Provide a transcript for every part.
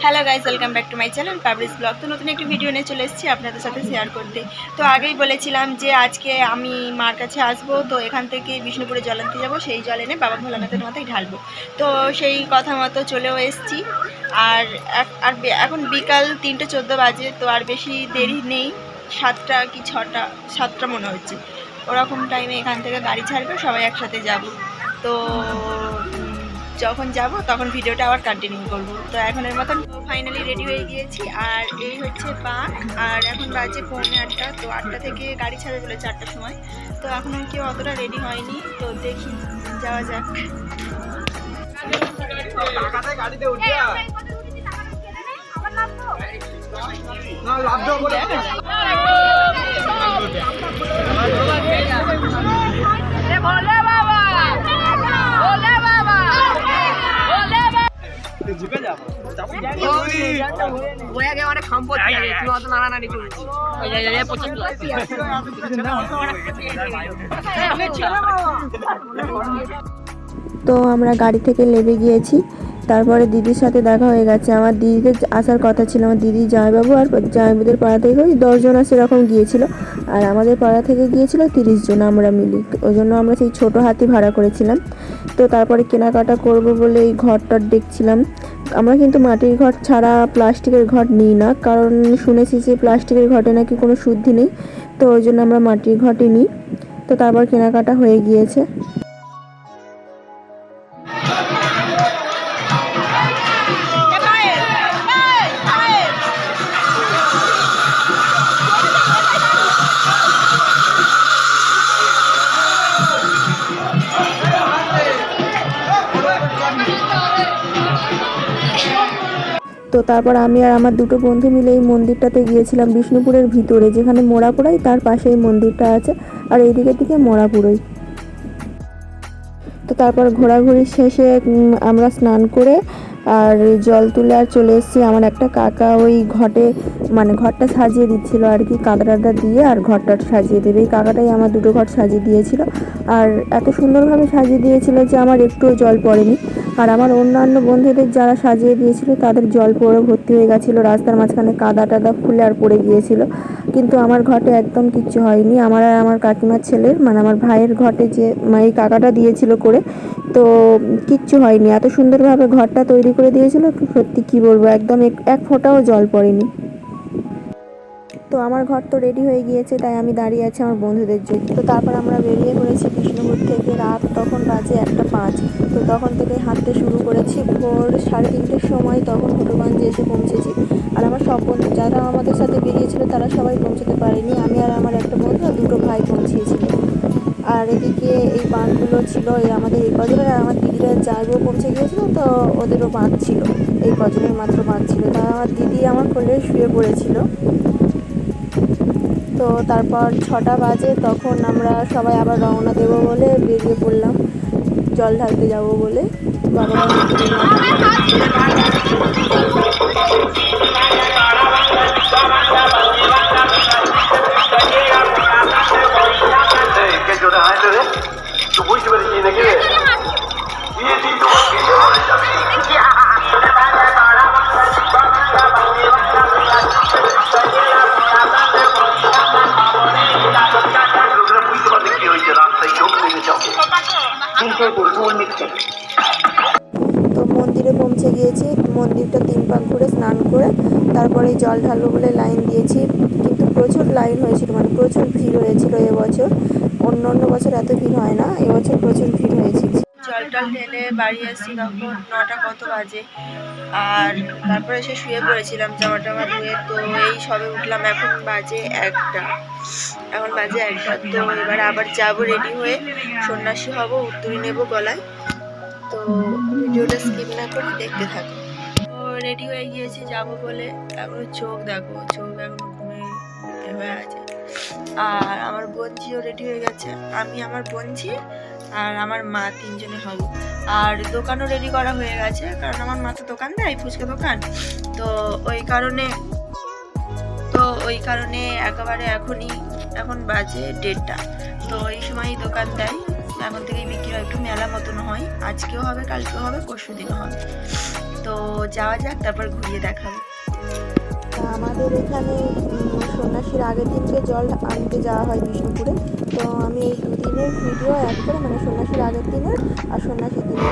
Hello guys welcome back to my channel publish blog. তো নতুন একটি ভিডিও নিয়ে চলে এসেছি আপনাদের সাথে শেয়ার করতে। তো আগেই বলেছিলাম যে আজকে আমি মার কাছে আসব, তো এখান থেকে বিষ্ণুপুরে জল আনতে যাব, সেই জল এনে বাবা ভোলানাথের মাথায় ঢালবো। তো সেই কথা মতো চলেও এসেছি। আর আর এখন বিকাল তিনটে চোদ্দ বাজে, তো আর বেশি দেরি নেই, সাতটা কি ছটা, সাতটা মনে হচ্ছে। ওরকম টাইমে এখান থেকে গাড়ি ছাড়বে, সবাই একসাথে যাব। তো যখন যাব, তখন ভিডিওটা আবার কন্টিনিউ করব। তো এখনের মতন ফাইনালি রেডি হয়ে গিয়েছি। আর এই হচ্ছে পার্ক আর এখন বাজে পৌনে আটটা। তো আটটা থেকে গাড়ি ছাড়বে বলে চারটার সময়। তো এখনও কেউ অতটা রেডি হয়নি। তো দেখি যাওয়া যাক। না লাভ তো আমরা গাড়ি থেকে নেমে গিয়েছি। তারপরে দিদির সাথে দেখা হয়ে গেছে। আমার দিদিদের আসার কথা ছিল, আমার দিদি জামাইবাবু আর জামাইবাবুদের পাড়া থেকে ওই দশজন সেরকম গিয়েছিল। আর আমাদের পাড়া থেকে গিয়েছিল তিরিশ জন আমরা মিলি। ওই জন্য আমরা সেই ছোট হাতি ভাড়া করেছিলাম। তো তারপরে কেনাকাটা করব বলে এই ঘরটার দেখছিলাম। আমরা কিন্তু মাটির ঘর ছাড়া প্লাস্টিকের ঘর নিই না, কারণ শুনেছি যে প্লাস্টিকের ঘটে নাকি কোনো শুদ্ধি নেই, তো ওই জন্য আমরা মাটির ঘরটি নিই। তো তারপর কেনাকাটা হয়ে গিয়েছে। তো তারপর আমি আর আমার দুটো বন্ধু মিলে এই মন্দিরটাতে গিয়েছিলাম, বিষ্ণুপুরের ভিতরে, যেখানে মোড়াপুরাই তার পাশে এই মন্দিরটা আছে আর এইদিকের দিকে মোড়াপুরোই। তো তারপর ঘোরাঘুরি শেষে আমরা স্নান করে আর জল তুলে আর চলে এসেছি। আমার একটা কাকা ওই ঘটে মানে ঘরটা সাজিয়ে দিচ্ছিল আর কি টাদা দিয়ে আর ঘরটা সাজিয়ে দেবে এই কাকাটাই আমার দুটো ঘর সাজিয়ে দিয়েছিল। আর এত সুন্দরভাবে সাজিয়ে দিয়েছিল যে আমার একটুও জল পড়েনি। আর আমার অন্যান্য বন্ধুদের যারা সাজিয়ে দিয়েছিল, তাদের জল পড়ে ভর্তি হয়ে গেছিল, রাস্তার মাঝখানে কাদা টাদা ফুলে আর পড়ে গিয়েছিল। কিন্তু আমার ঘটে একদম কিচ্ছু হয়নি। আমার আর আমার কাকিমার ছেলের মানে আমার ভাইয়ের ঘটে যে মানে এই কাকাটা দিয়েছিল করে, তো কিচ্ছু হয়নি। এত সুন্দরভাবে ঘরটা তৈরি করে দিয়েছিল, সত্যি কী বলব, একদম এক- এক ফোঁটাও জল পড়েনি। তো আমার ঘর তো রেডি হয়ে গিয়েছে, তাই আমি দাঁড়িয়ে আছি আমার বন্ধুদের জন্য। তো তারপর আমরা বেরিয়ে পড়েছি বিষ্ণুপুর থেকে, রাত তখন বাজে একটা পাঁচ। তো তখন থেকে হাঁটতে শুরু করেছি, ভোর সাড়ে তিনটের সময় তখন হনুমানজি এসে পৌঁছেছি। আর আমার সব বন্ধু যারা আমাদের সাথে বেরিয়েছিল, তারা সবাই পৌঁছতে পারেনি। আমি আর আমার একটা বন্ধু আর দুটো ভাই পৌঁছিয়েছিল আর এদিকে এই বাঁধগুলো ছিল, এই আমাদের এই কজনের আর আমার দিদিরা যাইবো পৌঁছে গিয়েছিল, তো ওদেরও বাঁধ ছিল। এই কজনের মাত্র বাঁধ ছিল। তা আমার দিদি আমার কোলে শুয়ে পড়েছিল। তো তারপর ছটা বাজে, তখন আমরা সবাই আবার রওনা দেবো বলে বেরিয়ে পড়লাম। জল ঢালতে যাব বলে বাবা বুঝতে পৌঁছে গিয়েছি, মন্দিরটা তিন পাক ঘুরে স্নান করে তারপরে জল ঢালবো বলে লাইন দিয়েছি। কিন্তু প্রচুর লাইন হয়েছিল মানে প্রচুর ভিড় হয়েছিল এবছর। অন্য অন্য বছর এত ভিড় হয় না, এবছর প্রচুর ভিড় হয়েছিল জল টল ঢেলে বাড়ি আসছি তখন নটা কত বাজে। আর তারপরে এসে শুয়ে পড়েছিলাম জামা টামা ধুয়ে, তো এই সবে উঠলাম এখন বাজে একটা। এখন বাজে একটা, তো এবার আবার যাব রেডি হয়ে। সন্ন্যাসী হব, উত্তরি নেব গলায়। তো ভিডিওটা স্কিপ না করে দেখতে থাকো। রেডি হয়ে গিয়েছি, যাব বলে। এখনও চোখ দেখো, চোখ এখনও ঘুমে হয়ে আছে। আর আমার বোনঝিও রেডি হয়ে গেছে। আমি আমার বোনঝি আর আমার মা তিনজনে হব। আর দোকানও রেডি করা হয়ে গেছে, কারণ আমার মা তো দোকান দেয়, ফুচকা দোকান। তো ওই কারণে, তো ওই কারণে একেবারে এখনই, এখন বাজে দেড়টা। তো এই সময় দোকান দেয়। এখন থেকেই বিক্রি হয় একটু মেলা মতন হয়। আজকেও হবে, কালকেও হবে, পরশু দিনও হবে। তো যাওয়া যাক, তারপর ঘুরিয়ে দেখাবো। আমাদের এখানে সন্ন্যাসীর আগের দিনকে জল আনতে যাওয়া হয় বিষ্ণুপুরে। তো আমি এই দুদিনের ভিডিও অ্যাড করে মানে সন্ন্যাসীর আগের দিনের আর সন্ন্যাসীর দিনের।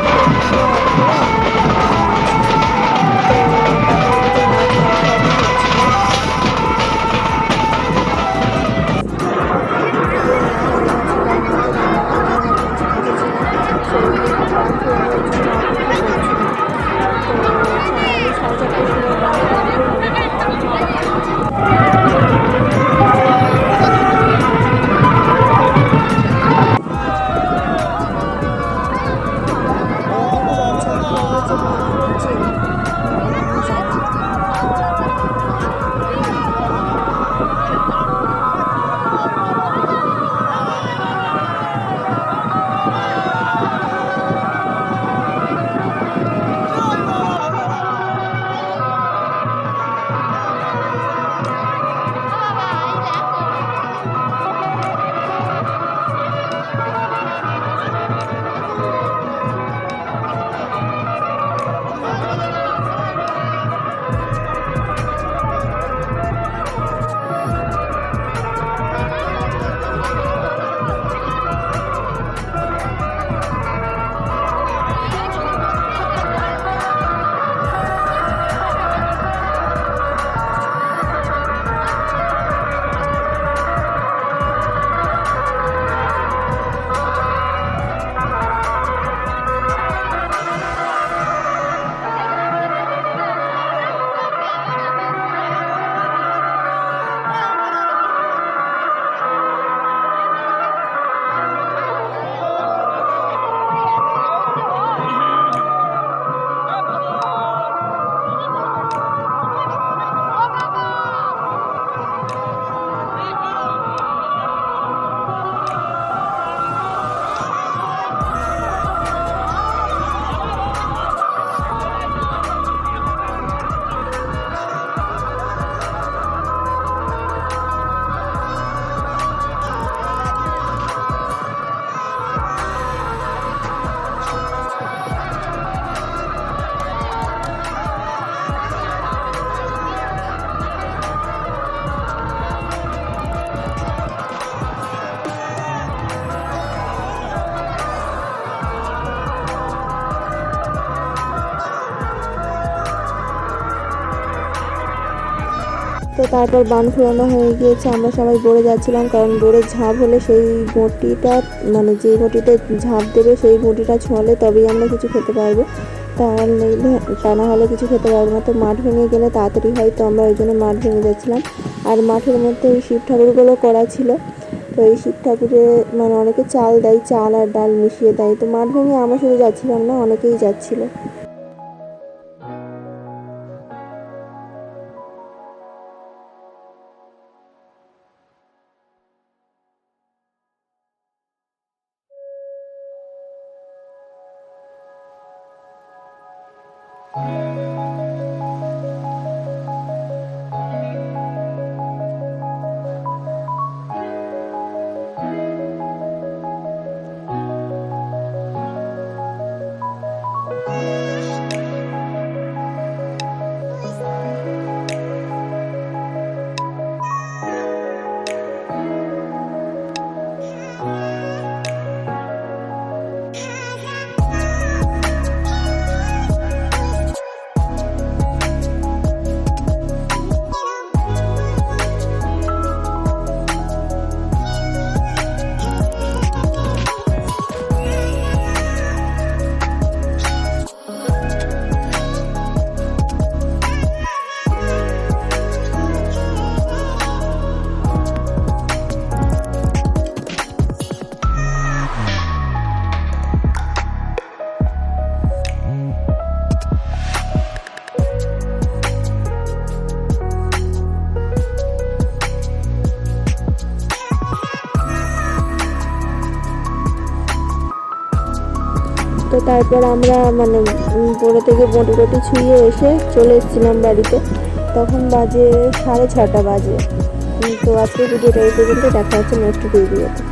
তো তারপর বান ফুরানো হয়ে গিয়েছে, আমরা সবাই বড়ে যাচ্ছিলাম, কারণ বড়ে ঝাঁপ হলে সেই বটিটা মানে যে বটিতে ঝাঁপ দেবে সেই বটিটা ছোঁয়ালে তবেই আমরা কিছু খেতে পারব। তা নইলে তা না হলে কিছু খেতে পারব না। তো মাঠ ভেঙে গেলে তাড়াতাড়ি হয়, তো আমরা ওই জন্য মাঠ ভেঙে যাচ্ছিলাম। আর মাঠের মধ্যে এই শিব ঠাকুরগুলো করা ছিল। তো এই শিব ঠাকুরে মানে অনেকে চাল দেয়, চাল আর ডাল মিশিয়ে দেয়। তো মাঠ ভেঙে আমরা শুধু যাচ্ছিলাম না, অনেকেই যাচ্ছিল। তো তারপর আমরা মানে বড়ো থেকে বটি টটি ছুঁয়ে এসে চলে এসেছিলাম বাড়িতে। তখন বাজে সাড়ে ছটা বাজে। তো আজকে ভিডিওটা এই পর্যন্ত দেখা হচ্ছে নেক্সট ভিডিওতে।